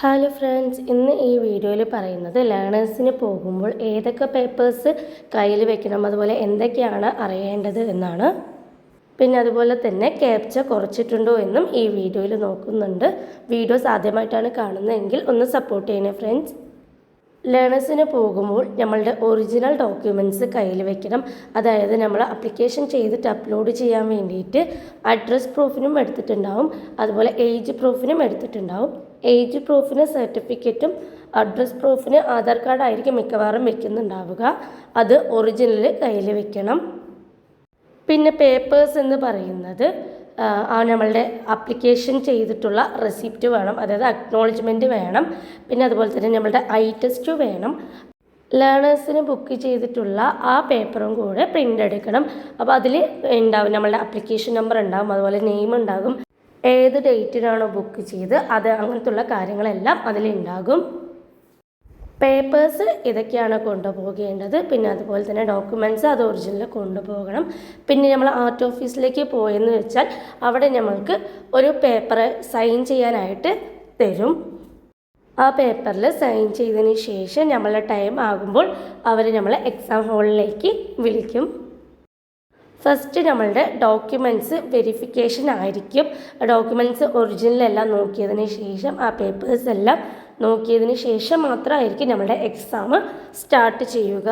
Hello friends ഇന്ന് ഈ വീഡിയോയിൽ പറയുന്നത് ലേണേഴ്സിന് പോകുമ്പോൾ ഏതൊക്കെ പേപ്പേഴ്സ് കയ്യിൽ വെക്കണം അതുപോലെ എന്തൊക്കെയാണ് അറിയേണ്ടത് എന്നാണ്. പിന്നെ അതുപോലെ തന്നെ ക്യാപ്ച കുറച്ചിട്ടുണ്ടോ എന്നും ഈ വീഡിയോയിൽ നോക്കുന്നുണ്ട്. വീഡിയോസ് ആദ്യമായിട്ടാണ് കാണുന്നതെങ്കിൽ ഒന്ന് സപ്പോർട്ട് ചെയ്യണേ ഫ്രണ്ട്സ് ലേണേഴ്സിന് പോകുമ്പോൾ നമ്മളുടെ ഒറിജിനൽ ഡോക്യുമെന്റ്സ് കയ്യിൽ വെക്കണം. അതായത് നമ്മൾ അപ്ലിക്കേഷൻ ചെയ്തിട്ട് അപ്ലോഡ് ചെയ്യാൻ വേണ്ടിയിട്ട് അഡ്രസ് പ്രൂഫിനും എടുത്തിട്ടുണ്ടാവും. അതുപോലെ ഏജ് പ്രൂഫിനും എടുത്തിട്ടുണ്ടാവും. ഏജ് പ്രൂഫിന് സർട്ടിഫിക്കറ്റും അഡ്രസ് പ്രൂഫിന് ആധാർ കാർഡായിരിക്കും മിക്കവാറും വെക്കുന്നുണ്ടാവുക. അത് ഒറിജിനൽ കയ്യിൽ വെക്കണം. പിന്നെ പേപ്പേഴ്സ് എന്ന് പറയുന്നത് ആ, നമ്മളുടെ അപ്ലിക്കേഷൻ ചെയ്തിട്ടുള്ള റെസിപ്റ്റ് വേണം അതായത് അക്നോളജ്മെന്റ് വേണം. പിന്നെ അതുപോലെ തന്നെ നമ്മളുടെ ഐ ടെസ്റ്റ് വേണം. ലേണേഴ്സിന് ബുക്ക് ചെയ്തിട്ടുള്ള ആ പേപ്പറും കൂടെ പ്രിന്റ് എടുക്കണം. അപ്പോൾ അതിൽ ഉണ്ടാവും നമ്മളുടെ അപ്ലിക്കേഷൻ നമ്പർ ഉണ്ടാകും അതുപോലെ നെയിം ഉണ്ടാകും. ഏത് ഡേറ്റിനാണോ ബുക്ക് ചെയ്ത് അത് അങ്ങനത്തുള്ള കാര്യങ്ങളെല്ലാം അതിലുണ്ടാകും. പേപ്പേഴ്സ് ഇതൊക്കെയാണ് കൊണ്ടുപോകേണ്ടത്. പിന്നെ അതുപോലെ തന്നെ ഡോക്യുമെന്റ്സ് അത് ഒറിജിനൽ കൊണ്ടുപോകണം. പിന്നെ നമ്മൾ ആർട്ട് ഓഫീസിലേക്ക് പോയെന്ന് വെച്ചാൽ അവിടെ നമ്മൾക്ക് ഒരു പേപ്പർ സൈൻ ചെയ്യാനായിട്ട് തരും. ആ പേപ്പറിൽ സൈൻ ചെയ്തതിന് ശേഷം നമ്മളെ ടൈം ആകുമ്പോൾ അവർ നമ്മളെ എക്സാം ഹാളിലേക്ക് വിളിക്കും. ഫസ്റ്റ് നമ്മളുടെ ഡോക്യുമെന്റ്സ് വെരിഫിക്കേഷൻ ആയിരിക്കും. ഡോക്യുമെന്റ്സ് ഒറിജിനൽ എല്ലാം നോക്കിയതിന് ശേഷം ആ പേപ്പേഴ്സ് എല്ലാം നോക്കിയതിന് ശേഷം മാത്രമായിരിക്കും നമ്മുടെ എക്സാം സ്റ്റാർട്ട് ചെയ്യുക.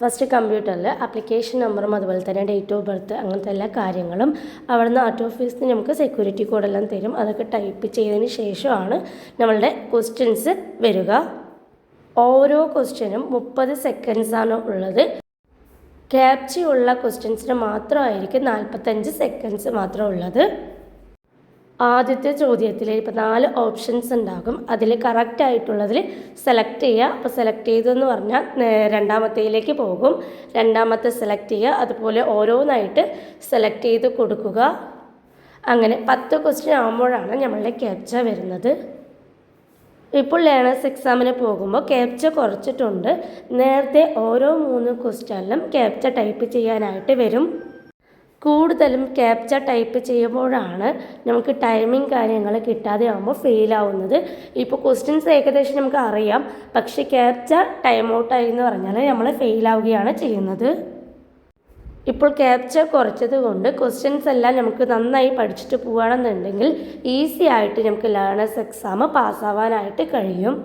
ഫസ്റ്റ് കമ്പ്യൂട്ടറിൽ അപ്ലിക്കേഷൻ നമ്പറും അതുപോലെ തന്നെ ഡേറ്റ് ഓഫ് ബർത്ത് അങ്ങനത്തെ എല്ലാ കാര്യങ്ങളും അവിടുന്ന് ആർട്ട് ഓഫീസിൽ നിന്ന് നമുക്ക് സെക്യൂരിറ്റി കോഡെല്ലാം തരും. അതൊക്കെ ടൈപ്പ് ചെയ്തതിന് ശേഷമാണ് നമ്മളുടെ ക്വസ്റ്റ്യൻസ് വരിക. ഓരോ ക്വസ്റ്റ്യനും മുപ്പത് സെക്കൻഡ്സാണ് ഉള്ളത്. ക്യാപ്ചയുള്ള ക്വസ്റ്റ്യൻസിന് മാത്രമായിരിക്കും നാൽപ്പത്തഞ്ച് സെക്കൻഡ്സ് മാത്രം ഉള്ളത്. ആദ്യത്തെ ചോദ്യത്തിൽ ഇപ്പോൾ നാല് ഓപ്ഷൻസ് ഉണ്ടാകും. അതിൽ കറക്റ്റ് ആയിട്ടുള്ളതിൽ സെലക്ട് ചെയ്യുക. അപ്പോൾ സെലക്ട് ചെയ്തെന്ന് പറഞ്ഞാൽ രണ്ടാമത്തേലേക്ക് പോകും. രണ്ടാമത്തെ സെലക്ട് ചെയ്യുക. അതുപോലെ ഓരോന്നായിട്ട് സെലക്ട് ചെയ്ത് കൊടുക്കുക. അങ്ങനെ പത്ത് ക്വസ്റ്റ്യൻ ആകുമ്പോഴാണ് നമ്മളുടെ ക്യാപ്ച വരുന്നത്. ഇപ്പോൾ ലേണേഴ്സ് എക്സാമിന് പോകുമ്പോൾ ക്യാപ്ച കുറച്ചിട്ടുണ്ട്. നേരത്തെ ഓരോ മൂന്ന് ക്വസ്റ്റ്യനിലും ക്യാപ്ച ടൈപ്പ് ചെയ്യാനായിട്ട് വരും. കൂടുതലും ക്യാപ്ച ടൈപ്പ് ചെയ്യുമ്പോഴാണ് നമുക്ക് ടൈമിംഗ് കാര്യങ്ങൾ കിട്ടാതെ ആകുമ്പോൾ ഫെയിൽ ആവുന്നത്. ഇപ്പോൾ ക്വസ്റ്റ്യൻസ് ഏകദേശം നമുക്ക് അറിയാം. പക്ഷേ ക്യാപ്ച ടൈം ഔട്ടായി എന്ന് പറഞ്ഞാൽ നമ്മൾ ഫെയിൽ ആവുകയാണ് ചെയ്യുന്നത്. ഇപ്പോൾ ക്യാപ്ച കുറച്ചത് കൊണ്ട് ക്വസ്റ്റ്യൻസ് എല്ലാം നമുക്ക് നന്നായി പഠിച്ചിട്ട് പോകുകയാണെന്നുണ്ടെങ്കിൽ ഈസി ആയിട്ട് നമുക്ക് ലേണേഴ്സ് എക്സാം പാസ്സാവാനായിട്ട് കഴിയും.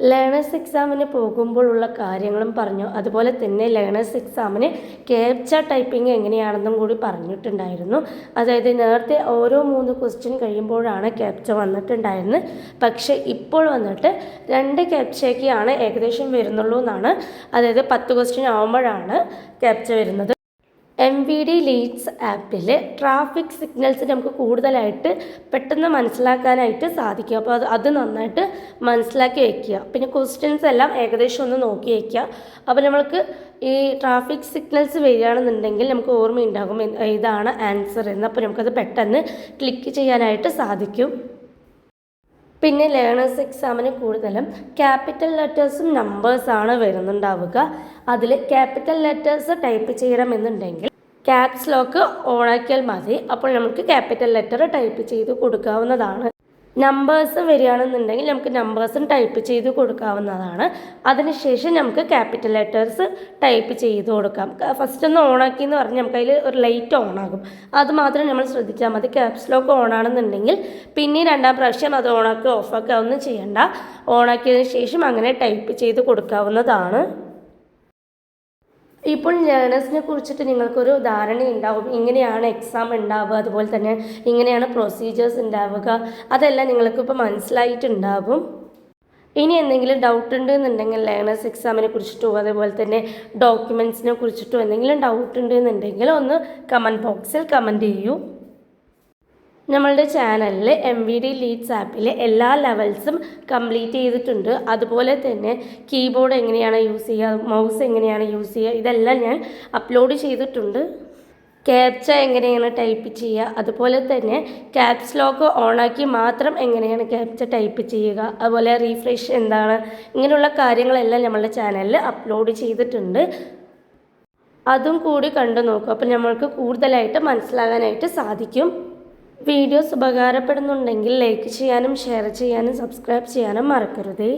ലേണേഴ്സ് എക്സാമിന് പോകുമ്പോഴുള്ള കാര്യങ്ങളും പറഞ്ഞു. അതുപോലെ തന്നെ ലേണേഴ്സ് എക്സാമിന് ക്യാപ്ച ടൈപ്പിംഗ് എങ്ങനെയാണെന്നും കൂടി പറഞ്ഞിട്ടുണ്ടായിരുന്നു. അതായത് നേരത്തെ ഓരോ മൂന്ന് ക്വസ്റ്റ്യൻ കഴിയുമ്പോഴാണ് ക്യാപ്ച വന്നിട്ടുണ്ടായിരുന്നത്. പക്ഷേ ഇപ്പോൾ വന്നിട്ട് രണ്ട് ക്യാപ്ചയ്ക്കാണ് ഏകദേശം വരുന്നുള്ളൂ എന്നാണ്. അതായത് പത്ത് ക്വസ്റ്റ്യൻ ആകുമ്പോഴാണ് ക്യാപ്ച വരുന്നത്. എം വി ഡി ലീഡ്സ് ആപ്പിൽ ട്രാഫിക് സിഗ്നൽസ് നമുക്ക് കൂടുതലായിട്ട് പെട്ടെന്ന് മനസ്സിലാക്കാനായിട്ട് സാധിക്കും. അപ്പോൾ അത് അത് നന്നായിട്ട് മനസ്സിലാക്കി വയ്ക്കുക പിന്നെ ക്വസ്റ്റ്യൻസ് എല്ലാം ഏകദേശം ഒന്ന് നോക്കി വയ്ക്കുക അപ്പോൾ നമ്മൾക്ക് ഈ ട്രാഫിക് സിഗ്നൽസ് വരികയാണെന്നുണ്ടെങ്കിൽ നമുക്ക് ഓർമ്മയുണ്ടാകും ഇത് ഇതാണ് ആൻസർ എന്ന്. അപ്പോൾ നമുക്കത് പെട്ടെന്ന് ക്ലിക്ക് ചെയ്യാനായിട്ട് സാധിക്കും. പിന്നെ ലേണേഴ്സ് എക്സാമിന് കൂടുതലും ക്യാപിറ്റൽ ലെറ്റേഴ്സും നമ്പേഴ്സാണ് വരുന്നുണ്ടാവുക. അതിൽ ക്യാപിറ്റൽ ലെറ്റേഴ്സ് ടൈപ്പ് ചെയ്യണമെന്നുണ്ടെങ്കിൽ ക്യാപ്സ് ലോക്ക് ഓണാക്കിയാൽ മതി. അപ്പോൾ നമുക്ക് ക്യാപിറ്റൽ ലെറ്റർ ടൈപ്പ് ചെയ്ത് കൊടുക്കാവുന്നതാണ്. നമ്പേഴ്സ് വരികയാണെന്നുണ്ടെങ്കിൽ നമുക്ക് നമ്പേഴ്സും ടൈപ്പ് ചെയ്ത് കൊടുക്കാവുന്നതാണ്. അതിനുശേഷം നമുക്ക് ക്യാപിറ്റൽ ലെറ്റേഴ്സ് ടൈപ്പ് ചെയ്ത് കൊടുക്കാം. ഫസ്റ്റ് ഒന്ന് ഓണാക്കി എന്ന് പറഞ്ഞാൽ നമുക്ക് അതിൽ ഒരു ലൈറ്റ് ഓണാകും അത് മാത്രം നമ്മൾ ശ്രദ്ധിച്ചാൽ മതി. ക്യാപ്സ് ലോക്ക് ഓണാണെന്നുണ്ടെങ്കിൽ പിന്നെ രണ്ടാം പ്രാവശ്യം അത് ഓണാക്കി ഓഫാക്കുക ഒന്നും ചെയ്യണ്ട. ഓണാക്കിയതിന് ശേഷം അങ്ങനെ ടൈപ്പ് ചെയ്ത് കൊടുക്കാവുന്നതാണ്. ഇപ്പോൾ ലേണേഴ്സിനെ കുറിച്ചിട്ട് നിങ്ങൾക്കൊരു ധാരണ ഉണ്ടാവും ഇങ്ങനെയാണ് എക്സാം ഉണ്ടാവുക അതുപോലെ തന്നെ ഇങ്ങനെയാണ് പ്രൊസീജിയേഴ്സ് ഉണ്ടാവുക. അതെല്ലാം നിങ്ങൾക്കിപ്പോൾ മനസ്സിലായിട്ടുണ്ടാവും. ഇനി എന്തെങ്കിലും ഡൗട്ട് ഉണ്ട് എന്നുണ്ടെങ്കിൽ ലേണേഴ്സ് എക്സാമിനെ കുറിച്ചിട്ടോ അതേപോലെ തന്നെ ഡോക്യുമെന്റ്സിനെ കുറിച്ചിട്ടോ എന്തെങ്കിലും ഡൗട്ട് ഉണ്ട് എന്നുണ്ടെങ്കിൽ ഒന്ന് കമന്റ് ബോക്സിൽ കമന്റ് ചെയ്യൂ. നമ്മളുടെ ചാനലിൽ എം വി ഡി ലീഡ്സ് ആപ്പിലെ എല്ലാ ലെവൽസും കംപ്ലീറ്റ് ചെയ്തിട്ടുണ്ട്. അതുപോലെ തന്നെ കീബോർഡ് എങ്ങനെയാണ് യൂസ് ചെയ്യുക മൗസ് എങ്ങനെയാണ് യൂസ് ചെയ്യുക ഇതെല്ലാം ഞാൻ അപ്ലോഡ് ചെയ്തിട്ടുണ്ട്. ക്യാപ്ച എങ്ങനെയാണ് ടൈപ്പ് ചെയ്യുക അതുപോലെ തന്നെ ക്യാപ്സ് ലോക്ക് ഓണാക്കി മാത്രം എങ്ങനെയാണ് ക്യാപ്ച ടൈപ്പ് ചെയ്യുക അതുപോലെ റീഫ്രഷ് എന്താണ് ഇങ്ങനെയുള്ള കാര്യങ്ങളെല്ലാം നമ്മളുടെ ചാനലിൽ അപ്ലോഡ് ചെയ്തിട്ടുണ്ട്. അതും കൂടി കണ്ടു നോക്കും അപ്പോൾ നമ്മൾക്ക് കൂടുതലായിട്ട് മനസ്സിലാകാനായിട്ട് സാധിക്കും. വീഡിയോസ് ഉപകാരപ്പെടുന്നുണ്ടെങ്കിൽ ലൈക്ക് ചെയ്യാനും ഷെയർ ചെയ്യാനും സബ്സ്ക്രൈബ് ചെയ്യാനും മറക്കരുതേ.